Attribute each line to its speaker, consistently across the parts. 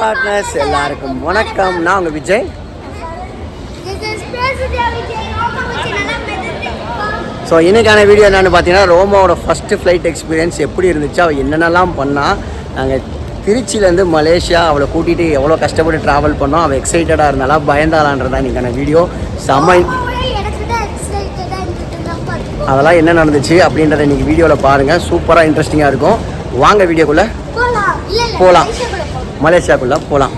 Speaker 1: Partners எல்லாருக்கும் வணக்கம். நான் உங்கள் விஜய். ஸோ இன்னைக்கான வீடியோ என்னென்னு பார்த்தீங்கன்னா ரோமாவோட ஃபஸ்ட்டு ஃப்ளைட் எக்ஸ்பீரியன்ஸ் எப்படி இருந்துச்சு அவள் என்னென்னலாம் பண்ணா நாங்கள் திருச்சியிலேருந்து மலேசியா அவளை கூட்டிகிட்டு எவ்வளோ கஷ்டப்பட்டு ட்ராவல் பண்ணோம் அவள் எக்ஸைட்டடாக இருந்தாலா பயந்தாளான்றதா இன்னைக்கான வீடியோ செம்ம அதெல்லாம் என்ன நடந்துச்சு அப்படின்றத இன்னைக்கு வீடியோவில் பாருங்கள் சூப்பராக இன்ட்ரெஸ்டிங்காக இருக்கும். வாங்க வீடியோக்குள்ளே போலாம். மலேசியாக்குள்ளே போகலாம்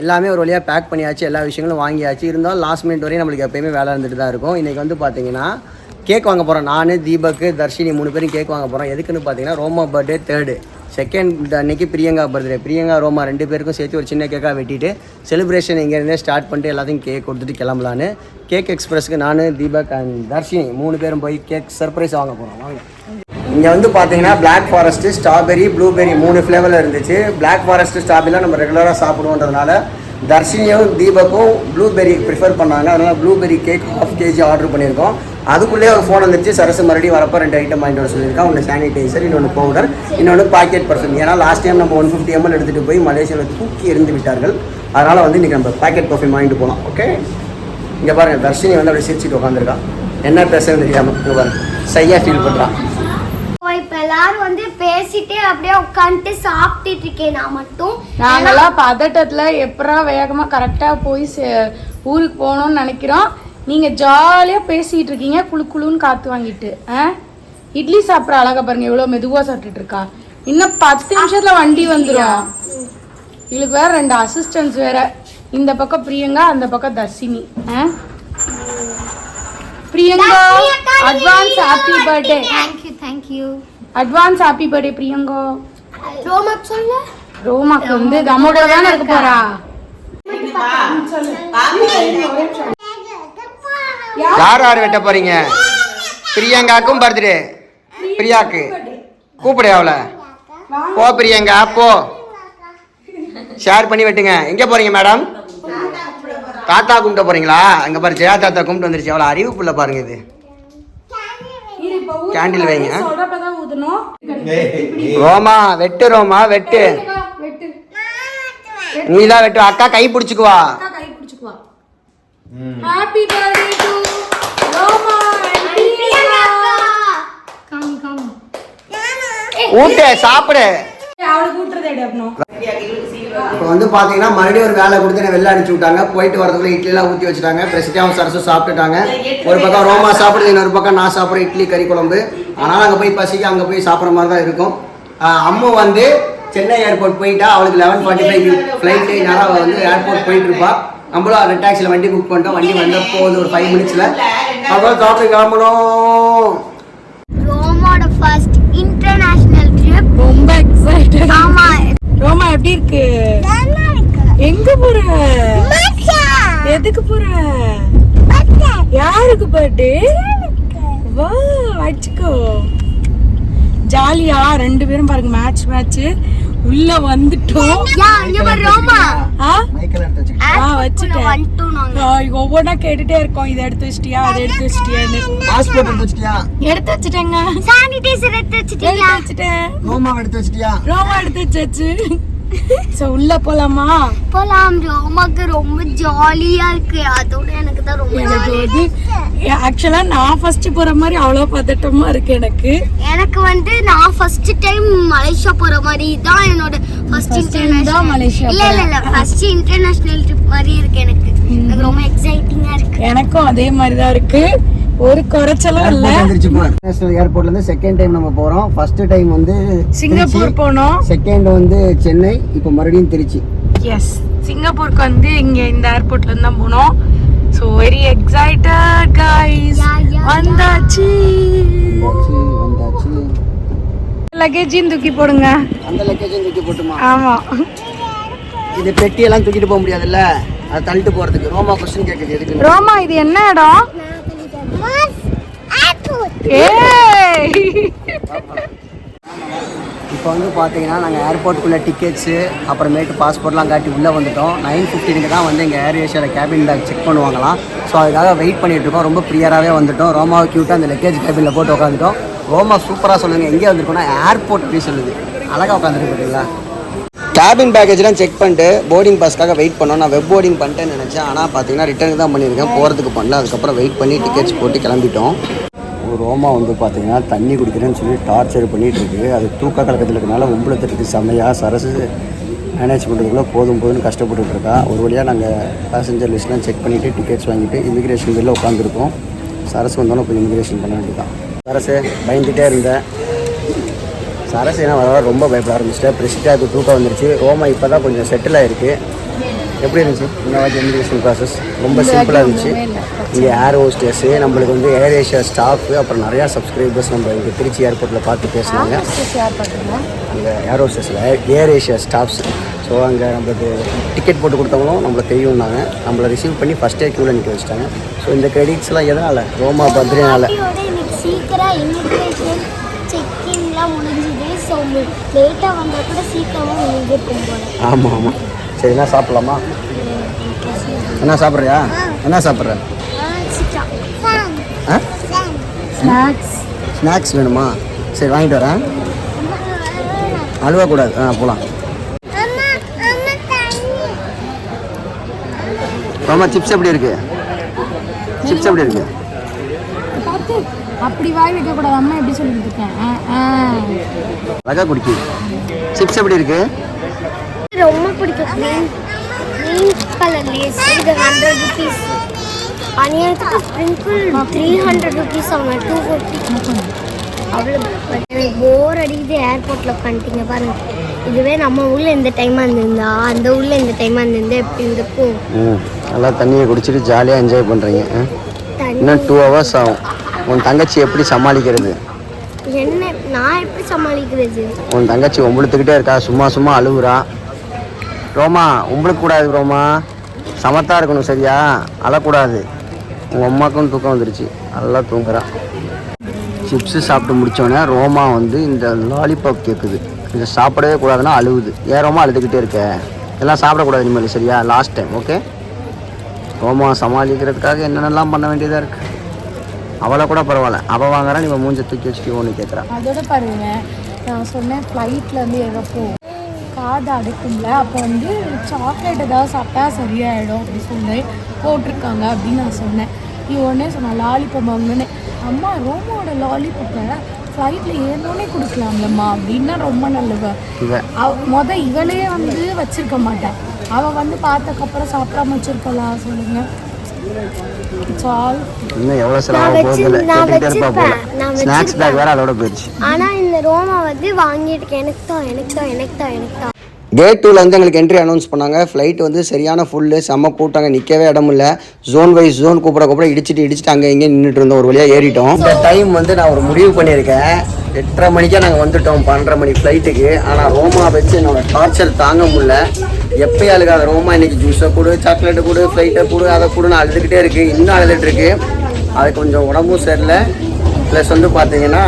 Speaker 1: எல்லாமே ஒரு வழியாக பேக் பண்ணியாச்சு எல்லா விஷயங்களும் வாங்கியாச்சு. இருந்தாலும் லாஸ்ட் மினிட் வரையும் நம்மளுக்கு எப்பயுமே வேலை இருந்துட்டு தான் இருக்கும். இன்றைக்கி வந்து பார்த்தீங்கன்னா கேக் வாங்க போகிறோம் நான் தீபக் தர்ஷினி மூணு பேரும் கேக் வாங்க போகிறோம் எதுக்குன்னு பார்த்தீங்கன்னா ரோமா பர்த்டே தேர்டு செகண்ட் அன்னைக்கு பிரியங்கா பர்த்டே பிரியங்கா ரோமா ரெண்டு பேருக்கும் சேர்த்து ஒரு சின்ன கேக்காக வெட்டிட்டு செலிப்ரேஷன் இங்கேருந்தே ஸ்டார்ட் பண்ணிட்டு எல்லாத்தையும் கேக் கொடுத்துட்டு கிளம்பலான்னு. கேக் எக்ஸ்பிரஸ்க்கு நான் தீபக் அண்ட் தர்ஷினி மூணு பேரும் போய் கேக் சர்ப்ரைஸ் வாங்க போகிறோம் வாங்க. இங்கே வந்து பார்த்தீங்கன்னா பிளாக் ஃபாரஸ்ட்டு ஸ்ட்ராபெரி ப்ளூபெரி மூணு ஃப்ளேவரில் இருந்துச்சு. பிளாக் ஃபாரஸ்ட்டு ஸ்ட்ராபெரிலாம் நம்ம ரெகுலராக சாப்பிடுவோன்றதுனால தர்ஷினியும் தீபக்கும் ப்ளூபெரி ப்ரிஃபர் பண்ணாங்க. அதனால் blueberry cake half KG order பண்ணியிருக்கோம். அதுக்குள்ளேயே ஒரு ஃபோன் வந்துருச்சு. சரசு மறுபடியும் வரப்போ ரெண்டு ஐட்டம் வாங்கிட்டு வர சொல்லியிருக்கேன் ஒன்று சானிடைசர் இன்னொன்று பவுடர் இன்னொன்று பாக்கெட் பர்ஃப்யூம் ஏன்னா லாஸ்ட் டைம் நம்ம ஒன் ஃபிஃப்டி எம்எல் எடுத்துகிட்டு போய் மலேசியாவில் தூக்கி எரிந்து விட்டார்கள். அதனால் வந்து இன்றைக்கி நம்ம பாக்கெட் பர்ஃப்யூம் வாங்கிட்டு போகலாம் ஓகே இங்கே பாருங்கள் தர்ஷினி வந்து அப்படியே சிரிச்சுட்டு உட்காந்துருக்கான் என்ன பேசுறது தெரியாமல் இங்கே பாருங்க. சையாக ஃபீல் பண்ணுறான்
Speaker 2: எல்லாரும் வந்து பேசிட்டே அப்படியே உட்காந்துட்டு சாப்பிட்டுட்டு இருக்கேன் நான் மட்டும்.
Speaker 3: நாங்கெல்லாம் பதட்டத்துல எப்படா வேகமா கரெக்டா போய் சே- ஊருக்கு போகணும்னு நினைக்கிறோம். நீங்க ஜாலியா பேசிட்டு இருக்கீங்க குளு குளுன்னு காத்து வாங்கிட்டு. ஆ? இட்லி சாப்பிட்ற அழகா பாருங்க எவ்வளவு மெதுவா சாப்பிட்டுட்டு இருக்கா. இன்னும் பத்து நிமிஷத்துல வண்டி வந்துடும் இவளுக்கு வேற ரெண்டு அசிஸ்டன்ஸ் வேற. இந்த பக்கம் பிரியங்கா அந்த பக்கம் தர்ஷினி. ஆ? Priyanka advance happy birthday
Speaker 2: thank you thank you
Speaker 3: advance happy birthday Priyanka
Speaker 2: Roma சொல்லு?
Speaker 3: ரோமாக்கு வந்து கூட தானே இருக்க போறா.
Speaker 1: யார் யார் வெட்ட போறீங்க? பிரியங்காக்கும் பர்த்டே பிரியாக்கு. கூப்பிடு அவளை. போ பிரியங்கா போ. ஷேர் பண்ணி வெட்டுங்க. எங்க போறீங்க மேடம் தாத்தா கும்பிட்ட போறீங்களா? அங்க பாரு ஜெயா தாத்தா கும்பிட்டு வந்துருச்சு. அவ்வளோ அறிவு புள்ள பாருங்க இது. கேண்டில் வைங்க. ரோமா வெட்டு ரோமா வெட்டு.
Speaker 3: வெட்டு.
Speaker 1: நீ தான் வெட்டு அக்கா கை பிடிச்சுக்குவா.
Speaker 3: அக்கா கை பிடிச்சுக்குவா. Happy birthday to Roma and Priyanka. காமி காமி
Speaker 1: ஊட்டு சாப்பிடு.
Speaker 3: அவளுக்கு ஊட்டுறதே எடுக்கணும்
Speaker 1: இப்போ வந்து பார்த்தீங்கன்னா மறுபடியும் ஒரு வேலை கொடுத்து என்னை வெளில அனுப்பிச்சு விட்டாங்க. போயிட்டு வரதுக்குள்ள இட்லிலாம் ஊற்றி வச்சுட்டாங்க. பிரசித்தியாவும் சரசும் சாப்பிட்டுட்டாங்க. ஒரு பக்கம் ரோமா சாப்பிடுது இன்னொரு பக்கம் நான் சாப்பிட்றேன் இட்லி கறி குழம்பு. ஆனால் அங்கே போய் பசிக்கு அங்கே போய் சாப்பிட்ற மாதிரி தான் இருக்கும். அம்மு வந்து சென்னை ஏர்போர்ட் போயிட்டா அவளுக்கு லெவன் ஃபார்ட்டி ஃபைவ் ஃப்ளைட்டு நேரம் வந்து ஏர்போர்ட் போயிட்டு இருப்பா. நம்மளும் ரெட் டாக்ஸியில் வண்டி புக் பண்ணிட்டோம். வண்டி வந்த போகுது ஒரு ஃபைவ் மினிட்ஸில் அப்புறம் சாப்பிட்டு கிளம்பணும்.
Speaker 2: ரோமோட ஃபர்ஸ்ட் இன்டர்நேஷனல் ட்ரிப்
Speaker 3: ரொம்ப எக்ஸைட்டட்
Speaker 2: ஆமா
Speaker 3: ரோமா எப்படி இருக்கு? எங்க போற? எதுக்கு போற? யாருக்கு பர்த்டே? வா வச்சுக்கோ. ஜாலியா ரெண்டு பேரும் பாருங்க மேட்ச் மேட்ச். உள்ள வந்துட்டோம்.
Speaker 2: ரோமா.
Speaker 3: ஒவ்வொன்றா கேட்டுட்டே இருக்கோம். இதை எடுத்து வச்சிட்டியா அதை எடுத்து வச்சிட்டியான்னு
Speaker 1: பாஸ்போர்ட் எடுத்து வச்சிட்டியா.
Speaker 3: எடுத்து வச்சுட்டேங்க.
Speaker 2: சானிடைசர் எடுத்து வச்சிட்டீங்களா
Speaker 3: எடுத்து வச்சுட்டேன்.
Speaker 1: ரோமாவை எடுத்து வச்சிட்டியா?
Speaker 3: ரோமா எடுத்து வச்சாச்சு. சோ உள்ள போலாமா?
Speaker 2: போலாம் ரோமாக்கு ரொம்ப ஜாலியா இருக்கு. அதோட எனக்கு தான் ரொம்ப
Speaker 3: எனக்கு. வந்து ஆக்சுவலா நான் ஃபர்ஸ்ட் போற மாதிரி அவ்வளோ பதட்டமா இருக்கு எனக்கு.
Speaker 2: எனக்கு வந்து நான் ஃபர்ஸ்ட் டைம் மலேசியா போற மாதிரி தான் என்னோட ஃபர்ஸ்ட்
Speaker 3: தான் மலேசியா
Speaker 2: இல்ல இல்ல இல்ல. ஃபர்ஸ்ட் இன்டர்நேஷனல் ட்ரிப் மாதிரி இருக்கு எனக்கு. எனக்கு ரொம்ப எக்ஸைட்டிங்கா இருக்கு.
Speaker 3: எனக்கும் அதே மாதிரி தான் இருக்கு. ஒரு குறைச்சலும் இல்ல.
Speaker 1: நேஷனல் ஏர்போர்ட்ல இருந்து செகண்ட் டைம் நம்ம போறோம். ஃபர்ஸ்ட் டைம் வந்து
Speaker 3: சிங்கப்பூர் போனோம்.
Speaker 1: செகண்ட் வந்து சென்னை இப்போ மறுபடியும் திருச்சி.
Speaker 3: எஸ் சிங்கப்பூருக்கு வந்து இங்க இந்த ஏர்போர்ட்ல இருந்து தான் போனோம். So very excited
Speaker 2: yeah.
Speaker 3: வந்தாச்சு.
Speaker 1: வந்தாச்சு
Speaker 3: லக்கேஜையும் தூக்கி போடுங்க.
Speaker 1: அந்த லக்கேஜும் தூக்கி போட்டுமா?
Speaker 3: ஆமா.
Speaker 1: இது பெட்டியெல்லாம் தூக்கிட்டு போக முடியாதுல்ல? அதை தள்ளிட்டு போறதுக்கு. ரோமா கொஸ்டின் கேட்குது எதுக்கு
Speaker 3: ரோமா இது என்ன இடம்?
Speaker 1: இப்போ இப்போ வந்து பார்த்தீங்கன்னா நாங்கள் ஏர்போர்ட்டுக்குள்ளே டிக்கெட்ஸு அப்புறமேட்டு பாஸ்போர்ட்லாம் காட்டி உள்ளே வந்துட்டோம். நைன் ஃபிஃப்டீனுக்கு தான் வந்து இங்கே ஏர் ஏஷியாவில் கேபின் பேக் செக் பண்ணுவாங்களாம். ஸோ அதுக்காக வெயிட் பண்ணிட்டு இருக்கோம். ரொம்ப ப்ரியராகவே வந்துட்டோம். ரோமாவை க்யூட்டாக அந்த லக்கேஜ் கேபினில் போட்டு உட்காந்துட்டோம் ரோமா சூப்பராக சொல்லுங்க. எங்கே வந்திருக்கோம்னா ஏர்போர்ட் அப்படி சொல்லுது அழகாக உட்காந்துருக்கு பார்த்தீங்களா கேபின் பேக்கேஜ்லாம் செக் பண்ணிட்டு போர்டிங் பாஸ்க்காக வெயிட் பண்ணோம். நான் வெப் போர்டிங் பண்ணிட்டேன்னு நினச்சேன். ஆனால் பார்த்தீங்கன்னா ரிட்டர்ன் தான் பண்ணியிருக்கேன். போகிறதுக்கு பண்ணல. அதுக்கப்புறம் வெயிட் பண்ணி டிக்கெட்ஸ் போட்டு கிளம்பிட்டோம். ஒரு ரோமா வந்து பார்த்தீங்கன்னா தண்ணி குடிக்கிறேன்னு சொல்லி டார்ச்சர் பண்ணிகிட்டு இருக்கு. அது தூக்க கலக்கத்தில் இருக்கனால உம்பளத்துக்கு செம்மையாக சரசு மேனேஜ் பண்ணுறதுக்குள்ள போதும் போதும்னு கஷ்டப்பட்டுட்டு இருக்கா. ஒரு வழியாக நாங்கள் பேசஞ்சர் லிஸ்ட்லாம் செக் பண்ணிவிட்டு டிக்கெட்ஸ் வாங்கிட்டு இமிக்ரேஷன் வெளில உட்காந்துருக்கோம் சரசு வந்தோன்னே போய் இமிக்ரேஷன் பண்ண வேண்டியதான் சரசு பயந்துகிட்டே இருந்தேன். சரசு என்ன வர ரொம்ப பயப்பட ஆரம்பிச்சிட்டேன் பிரசிட்டாக்கு தூக்கம் வந்துருச்சு. ரோமா இப்போ தான் கொஞ்சம் செட்டில் ஆயிருக்கு. எப்படி இருந்துச்சு? இந்த வாட்டி இமிகிரேஷன் ப்ராசஸ் ரொம்ப சிம்பிளாக இருந்துச்சு. இங்கே ஏர் ஹோஸ்டர்ஸு நம்மளுக்கு வந்து ஏர் ஏஷியா ஸ்டாஃபு அப்புறம் நிறையா சப்ஸ்கிரைபர்ஸ் நம்ம இங்கே திருச்சி ஏர்போர்ட்டில் பார்த்து பேசினாங்க. அங்கே ஏர் ஹோஸ்டர்ஸில் ஏர் ஏஷியா ஸ்டாஃப்ஸ் ஸோ அங்கே நம்மளுக்கு டிக்கெட் போட்டு கொடுத்தவங்களும் நம்மளை தெரியும்னாங்க. நம்மளை ரிசீவ் பண்ணி ஃபஸ்ட்டே க்யூவில் நிற்க வச்சிட்டாங்க. ஸோ இந்த கிரெடிட்ஸ்லாம் எதனால்? ரோமா பர்த்டேனால
Speaker 2: பாட்டியோட இன்னைக்கு சீக்கிரம் இமிக்ரேஷன் செக்கிங்லாம் முடிஞ்சுது ஸோ லேட்டாக வந்தால் கூட சீக்கிரமாக முடிஞ்சிருக்கும் போல.
Speaker 1: ஆமாம் ஆமாம் சரி என்ன சாப்பிட்லாமா? என்ன சாப்பிட்றியா? என்ன சாப்பிட்ற? ஆ
Speaker 3: ஸ்நாக்ஸ்
Speaker 1: ஸ்நாக்ஸ் வேணுமா? சரி வாங்கிட்டு வரேன். அழுவக்கூடாது. ஆ போகலாம் ரொம்ப சிப்ஸ் எப்படி இருக்கு? சிப்ஸ் எப்படி இருக்கு?
Speaker 3: அப்படி வாய் வைக்கக்கூடாது. அம்மா எப்படி சொல்லிட்டு இருக்கேன்.
Speaker 1: அழகா குடிக்கி. சிப்ஸ் எப்படி இருக்கு?
Speaker 2: ரொம்ப பிடிக்கும். க்ரீன் கலர் லேஸ் இது ஹண்ட்ரட் ருபீஸ் அநியாயத்துக்கு ஸ்ப்ரிங்கிள் த்ரீ ஹண்ட்ரட் ருபீஸ் அவங்க டூ ஃபிஃப்டி அவ்வளோ எனக்கு போர் அடிக்குது ஏர்போர்ட்டில் உட்காந்துட்டீங்க பாருங்க. இதுவே நம்ம ஊரில் இந்த டைமாக இருந்திருந்தா அந்த ஊரில் இந்த டைமாக இருந்திருந்தா எப்படி இருக்கும்?
Speaker 1: நல்லா தண்ணியை குடிச்சிட்டு ஜாலியாக என்ஜாய் பண்ணுறீங்க இன்னும் டூ ஹவர்ஸ் ஆகும். உன் தங்கச்சி எப்படி சமாளிக்கிறது?
Speaker 2: என்ன நான் எப்படி சமாளிக்கிறது?
Speaker 1: உன் தங்கச்சி உம்பளுத்துக்கிட்டே இருக்கா சும்மா சும்மா அழுகுறா ரோமா உம்பளுக்கு கூடாது ரோமா. சமத்தா இருக்கணும் சரியா? அழக்கூடாது. உங்கள் அம்மாக்கும் தூக்கம் வந்துருச்சு. நல்லா தூங்குறா. சிப்ஸு சாப்பிட்டு முடிச்சோடனே ரோமா வந்து இந்த லாலிபாப் கேட்குது இதை சாப்பிடவே கூடாதுன்னா அழுகுது ஏன் ரோமா அழுதுகிட்டே இருக்க? இதெல்லாம் சாப்பிடக்கூடாது இனிமேல் சரியா? லாஸ்ட் டைம் ஓகே ரோமா சமாளிக்கிறதுக்காக என்னென்னலாம் பண்ண வேண்டியதாக இருக்குது அவளை கூட பரவாயில்ல. அவள் வாங்குறா நீ மூஞ்ச தூக்கி வச்சுட்டு ஒன்று கேட்குறா
Speaker 3: அதோட பாருங்க நான் சொன்னேன் ஃப்ளைட்டில் இருந்து எழப்போ காது அடைக்கும்ல அப்போ வந்து சாக்லேட் ஏதாவது சாப்பிட்டா சரியாயிடும் அப்படி சொல்லி போட்டிருக்காங்க அப்படின்னு நான் சொன்னேன். நீ உடனே சொன்ன லாலிபப் வாங்கினேன் அம்மா ரோமோட லாலிபப்பை ஃப்ளைட்டில் ஏறினோடனே கொடுக்கலாம்லம்மா அப்படின்னா ரொம்ப நல்லவ முத இவளே வந்து வச்சிருக்க மாட்டேன் அவள் வந்து பார்த்ததுக்கப்புறம் சாப்பிடாம வச்சிருக்கலாம் சொல்லுங்க. இட்ஸ் ஆல்
Speaker 1: இன்னும் எவ்வளோ செலவாக
Speaker 2: வச்சு-
Speaker 1: போகுது
Speaker 2: நான்
Speaker 1: கேட்டுக்கிட்டே இருப்பா போல. ஸ்நாக்ஸ் பேக் வேற அதோட போயிடுச்சு.
Speaker 2: ஆனால் இந்த ரோமா வந்து வாங்கிட்டு எனக்கு தான் எனக்கு தான் எனக்கு தான் எனக்கு தான்.
Speaker 1: கேட் டூவில் வந்து எங்களுக்கு என்ட்ரி அனௌன்ஸ் பண்ணாங்க. ஃப்ளைட் வந்து சரியான ஃபுல்லு செம்ம கூட்டாங்க நிற்கவே இடம் இல்லை. ஜோன் வைஸ் ஜோன் கூப்பிட கூப்பிட இடிச்சிட்டு இடிச்சிட்டு அங்கே இங்கே நின்றுட்டு இருந்தோம். ஒரு வழியாக ஏறிட்டோம். இந்த டைம் வந்து நான் ஒரு முடிவு பண்ணியிருக்கேன். எட்டரை மணிக்கே நாங்கள் வந்துட்டோம். பன்னெண்டரை மணி ஃப்ளைட்டுக்கு ஆனால் ரோமா வச்சு என்னோட டார்ச்சர் தாங்க முடியல. எப்பயும் அழுகாத ரோமா இன்னைக்கு ஜூஸை கொடு சாக்லேட்டை கொடு ஃப்ளைட்டை கொடு அதை கொடுன்னு அழுதுகிட்டே இருக்குது இன்னும் அழுதுட்டு இருக்கு. அது கொஞ்சம் உடம்பும் சரியில்லை. ப்ளஸ் வந்து பார்த்தீங்கன்னா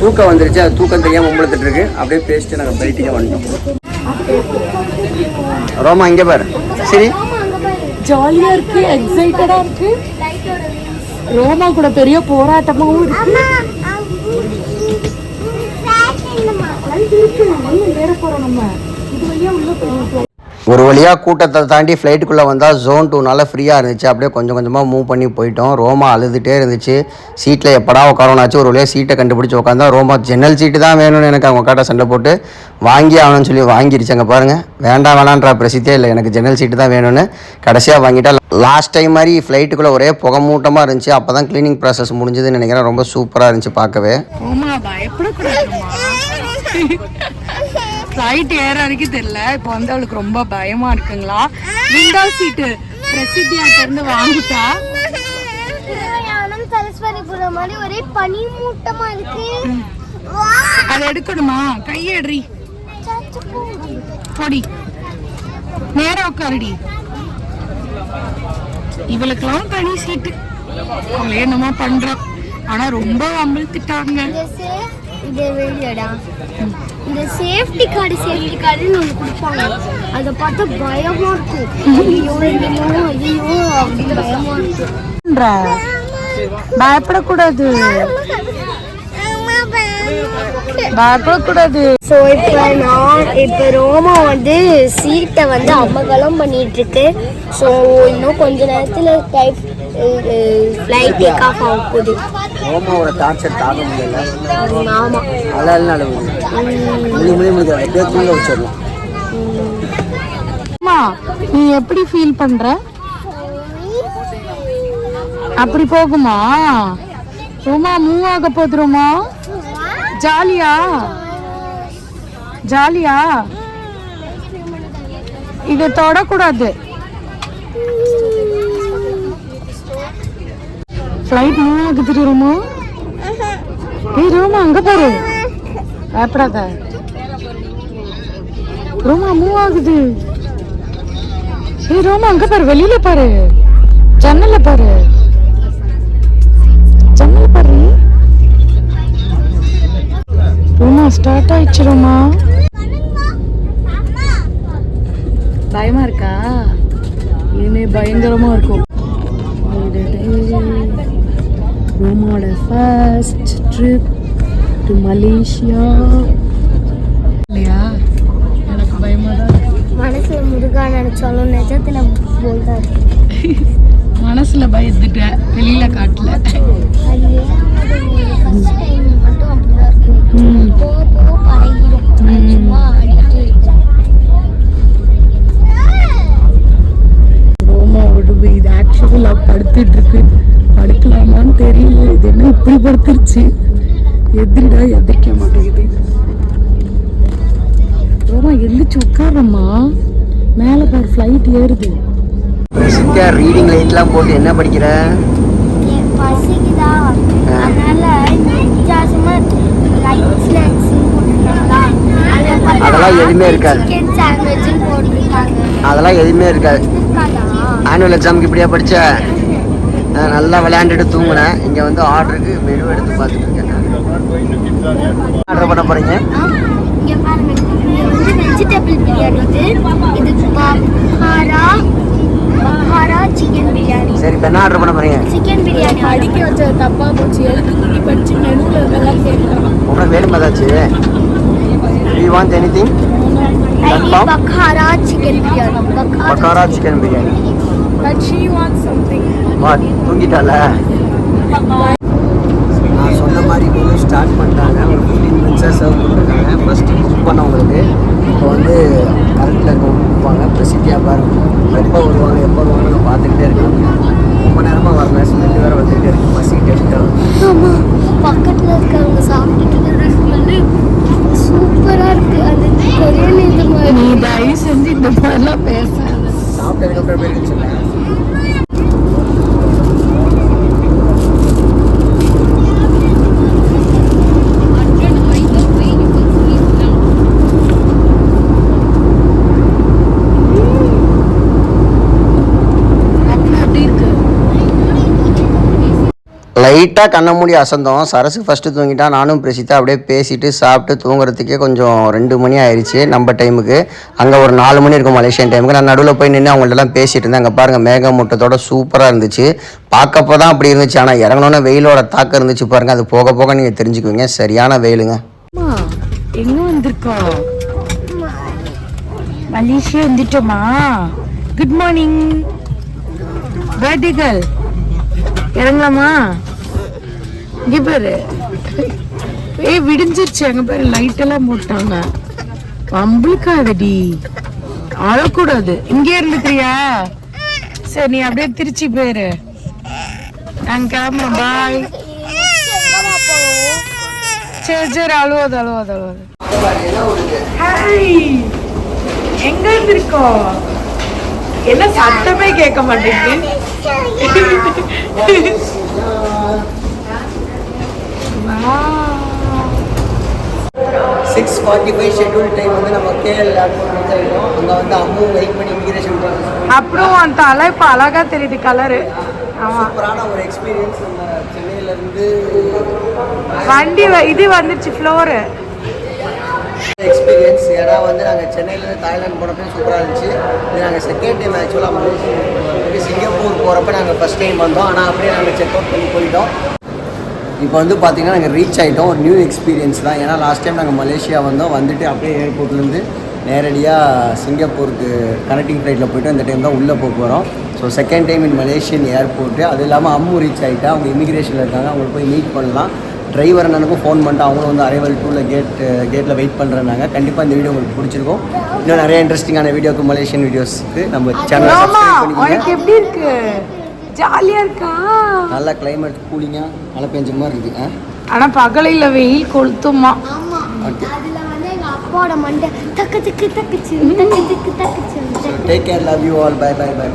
Speaker 1: தூக்கம் வந்துருச்சு. அது தூக்கம் தெரியாமல் இருக்கு. அப்படியே பேசிட்டு நாங்கள் ஃப்ளைட்டுக்கே வந்துட்டோம். ரோமா இங்கே பாரு. சரி.
Speaker 3: ஜாலியா இருக்கு எக்ஸைட்டடா இருக்கு. ரோமா கூட பெரிய போராட்டமாவும் இருக்கு. ஏற போறோம் நம்ம.
Speaker 1: ஒரு வழியாக கூட்டத்தை தாண்டி ஃப்ளைட்டுக்குள்ளே வந்தால் ஜோன் டூனால் ஃப்ரீயாக இருந்துச்சு. அப்படியே கொஞ்சம் கொஞ்சமாக மூவ் பண்ணி போயிட்டோம். ரோமா அழுதுகிட்டே இருந்துச்சு. சீட்டில் எப்படா உட்காரனாச்சு ஒரு வழியாக சீட்டை கண்டுபிடிச்சி உட்காந்தா ரோமா ஜன்னல் சீட்டு தான் வேணும்னு எனக்கு அவங்க உட்காட்ட சண்டை போட்டு வாங்கி ஆகணும்னு சொல்லி வாங்கிருச்சாங்க பாருங்கள் வேண்டாம் வேணான்ற பிரசித்தே இல்லை. எனக்கு ஜன்னல் சீட்டு தான் வேணும்னு கடைசியாக வாங்கிட்டா. லாஸ்ட் டைம் மாதிரி ஃப்ளைட்டுக்குள்ளே ஒரே புகமூட்டமாக இருந்துச்சு. அப்போ தான் க்ளீனிங் ப்ராசஸ் முடிஞ்சதுன்னு நினைக்கிறேன். ரொம்ப சூப்பராக இருந்துச்சு பார்க்கவே.
Speaker 3: ரோமா? ஃப்ளைட் ஏற வரைக்கும் தெரியல. இப்போ வந்து அவளுக்கு ரொம்ப பயமா இருக்குங்களா? விண்டோ சீட்டு பிரசித்தியாட்ட இருந்து வாங்கிட்டா?
Speaker 2: மாதிரி ஒரே பனி மூட்டமா இருக்கு
Speaker 3: அதை எடுக்கணுமா? கையேடுறி. பொடி. நேரா உட்காருடி. இவளுக்கெல்லாம் தனி சீட்டு அவள என்னமா பண்றா. ஆனா ரொம்ப அமிழ்த்திட்டாங்க.
Speaker 2: இந்த சேஃப்டி கார்டு சேஃப்டி கார்டுன்னு ஒன்று கொடுப்பாங்க. அதை பார்த்தா பயமா இருக்கும் ஐயோ என்னமோ ஐயோ அப்படின்னு பயமா இருக்கும்?
Speaker 3: பயப்படக்கூடாது. பயப்படக்கூடாது.
Speaker 2: ஸோ இப்போ நான் இப்போ ரோமா வந்து சீட்டை வந்து அம்மகலம் பண்ணிட்டு இருக்கு ஸோ இன்னும் கொஞ்ச நேரத்தில் டைப் ஃப்ளைட் டேக் ஆஃப் ஆக போகுது.
Speaker 1: ரோமாவோட டார்ச்சர் தாங்க முடியல. அழகு அழுகுது முழி முழி முடியாது எப்படியோ தூங்க வச்சிடணும்.
Speaker 3: அம்மா நீ எப்படி ஃபீல் பண்ற? அப்படி போகுமா? ரோமா மூவ் ஆக போகுது ரோமா ஜாலியா? ஜாலியா? இதை தொடக்கூடாது. ஃப்ளைட் மூவ் ஆகுது ரோமா. ஏய் ரோமா அங்க பாரு பயப்படாத ரோமா மூவ் ஆகுது. ஏய் ரோமா அங்க பாரு வெளியில பாரு. ஜன்னல்ல பாரு. ஜன்னல் பாரு. ரோமா ஸ்டார்ட் ஆயிடுச்சு ரோமா. பயமா இருக்கா? இனிமே பயங்கரமா இருக்கும். ரோமாவோட ஃபர்ஸ்ட் ட்ரிப் டு மலேசியா இல்லையா? எனக்கு பயமா தான்
Speaker 2: மனசில் முருகா நினச்சாலும் நிஜத்தில் போல் தான்
Speaker 3: மனசுல பயந்துட்டேன் வெளியில காட்டல. ரோமா உடம்பு இது ஆக்சுவலா படுத்துட்டு இருக்கு. படுக்கலாமான்னு தெரியல. இது என்ன இப்படி படுத்துருச்சு? எதிரிடா எதிர்க்க மாட்டேங்குது. ரோமா எந்திரிச்சு உட்காரம்மா. மேல பாரு ஃப்ளைட் ஏறுது.
Speaker 1: சித்தியா ரீடிங் லைட்லாம் போட்டு என்ன படிக்கிற?
Speaker 2: என் பசிக்குதா? அதனால வித்தியாசமா லைட் ஸ்நாக்ஸ் போட்டிருக்காங்களா? அதில் பார்த்தா
Speaker 1: அதெல்லாம் எதுவுமே இருக்காது. அதெல்லாம் எதுவுமே இருக்காது.
Speaker 2: இருக்காதா?
Speaker 1: ஆனுவல் எக்ஸாமுக்கு இப்படியா படிச்ச? ஆ, நல்லா விளையாண்டுட்டு தூங்குனேன் இங்கே வந்து ஆர்டருக்கு மெனு எடுத்து பார்த்துட்டு இருக்கேன் ஆர்டர் பண்ண போகிறீங்க
Speaker 2: இங்க பாருங்க. இது வந்து வெஜிடபிள் பிரியாணி இது. இது பக்காரா பக்காரா சிக்கன் பிரியாணி
Speaker 1: சரி இப்போ என்ன ஆர்டர் பண்ண போகிறீங்க
Speaker 2: சிக்கன் பிரியாணி
Speaker 3: படிக்க வச்ச தப்பா போச்சு. எழுத்து குட்டி படிச்சு கேட்கலாம்.
Speaker 1: உங்களுக்கு வேணும் you want anything?
Speaker 2: Bagara chicken biryani bagara
Speaker 1: chicken biryani
Speaker 3: but she want something
Speaker 1: what தூங்கிட்டால? நான் சொன்ன மாதிரி மெனு ஸ்டார்ட் பண்ணிட்டாங்க ஒரு ஃபிஃப்டீன் மினிட்ஸாக சர்வ் பண்ணிருக்காங்க. ஃபஸ்ட்டு புக் பண்ணவங்களுக்கு. இப்போ வந்து கரண்ட்டில் இருக்கவங்க கொடுப்பாங்க. பிரசித்தியாக பாருங்க. எப்போ வருவாங்க எப்போ வருவாங்க பார்த்துக்கிட்டே இருக்காங்க. ரொம்ப நேரமாக வரல. ஸ்மெல் வேறு வந்துகிட்டே இருக்கு. பசிக்கிட்டு
Speaker 2: ஆமா. பக்கத்துல இருக்கவங்க சாப்பிட்டுட்டு இருக்கிற ஸ்மெல்லு சூப்பரா இருக்கு. அது கொரியன் இது மாதிரி.
Speaker 3: நீ தயவு செஞ்சு இந்த மாதிரிலாம் பேசாத.
Speaker 1: சாப்பிட்டதுக்கப்புறம் சொன்னேன்
Speaker 3: அப்படி இருக்கு
Speaker 1: லைட்டாக கண்ணை மூடி அசந்தோம். சரசு ஃபஸ்ட்டு தூங்கிட்டா நானும் பிரசித்தா அப்படியே பேசிட்டு சாப்பிட்டு தூங்குறதுக்கே கொஞ்சம் ரெண்டு மணி ஆயிடுச்சு நம்ம டைமுக்கு அங்கே ஒரு நாலு மணி இருக்கும் மலேசியன் டைமுக்கு நான் நடுவில் போய் நின்று அவங்கள்ட்டலாம் பேசிட்டு இருந்தேன். அங்கே பாருங்கள் மேகமூட்டத்தோட சூப்பராக இருந்துச்சு. பார்க்கப்போ தான் அப்படி இருந்துச்சு. ஆனால் இறங்கினோன்னே வெயிலோட தாக்கம் இருந்துச்சு பாருங்கள் அது போக போக நீங்கள் தெரிஞ்சுக்குவீங்க. சரியான வெயிலுங்க.
Speaker 3: எங்கே வந்திருக்கோம்? மலேசியா வந்துட்டோமா? குட் மார்னிங் பர்த்டே கேர்ள் இறங்கலாமா? இங்க பாரு. ஏய் விடிஞ்சிருச்சு. அங்க பாரு லைட் எல்லாம் போட்டாங்க. கம்பளுக்காதடி அழக்கூடாது. இங்கே இருந்துக்கிறியா? சரி நீ அப்படியே திருச்சி போயிரு. நாங்க கிளம்புறோம் பாய் சரி சரி அழுவாது அழுவாது அழுவாது. ஹாய் எங்க இருந்திருக்கோம்? என்ன சத்தமே கேட்க மாட்டேங்குது.
Speaker 1: Six forty five schedule time வந்து நம்ம கேஎல் ஏர்போர்ட் ஆகிடும் அங்கே வந்து அம்மு வெயிட் பண்ணி இமிகிரேஷன்
Speaker 3: அப்புறம் அந்த தலை இப்ப அழகா தெரியுது கலரு
Speaker 1: சூப்பரான ஒரு எக்ஸ்பீரியன்ஸ் நம்ம சென்னையிலேருந்து
Speaker 3: வண்டி இது வந்துருச்சு ஃப்ளோரு
Speaker 1: எக்ஸ்பீரியன்ஸ் ஏன்னா வந்து நாங்கள் சென்னையிலேருந்து தாய்லாந்து போனப்போ சூப்பராக இருந்துச்சு. இது நாங்கள் செகண்ட் டைம் ஆக்சுவலாக சிங்கப்பூர் போகிறப்ப நாங்கள் ஃபஸ்ட் டைம் வந்தோம். ஆனால் அப்படியே நாங்கள் செக் அவுட் பண்ணி போயிட்டோம். இப்போ வந்து பார்த்தீங்கன்னா நாங்கள் ரீச் ஆகிட்டோம் ஒரு நியூ எக்ஸ்பீரியன்ஸ் தான். ஏன்னா லாஸ்ட் டைம் நாங்கள் மலேசியா வந்தோம். வந்துட்டு அப்படியே ஏர்போர்ட்லேருந்து நேரடியாக சிங்கப்பூருக்கு கனெக்டிங் ஃப்ளைட்டில் போயிட்டு இந்த டைம் தான் உள்ளே போக போகிறோம் so second time in Malaysian airport அது இல்லாமல் அம்மு ரீச் ஆகிட்டா அவங்க இமிக்ரேஷனில் இருக்காங்க. அவங்களை போய் மீட் பண்ணலாம். டிரைவர் அண்ணனுக்கும் ஃபோன் பண்ணிட்டு அவங்களும் வந்து அரைவல் டூவில் கேட் கேட்டில் வெயிட் பண்ணுறேன்னாங்க கண்டிப்பாக இந்த வீடியோ உங்களுக்கு பிடிச்சிருக்கும். இன்னும் நிறைய இன்ட்ரெஸ்டிங்கான வீடியோக்கு மலேசியன் வீடியோஸ்க்கு நம்ம சேனலை சப்ஸ்கிரைப் பண்ணிக்கோங்க.
Speaker 3: எப்படி இருக்கு? ஜாலியா இருக்கா?
Speaker 1: நல்லா கிளைமேட் கூலிங்காக மழை பெஞ்ச மாதிரி இருக்குது ஆ?
Speaker 3: ஆனா பகலையில வெயில் கொளுத்துமா.
Speaker 2: அதுல வந்து எங்க அப்பாவோட மண்டை தக்கு தக்கு தக்குச்சு தக்கு தக்கு தக்குச்சு.
Speaker 1: Take care love you all bye bye bye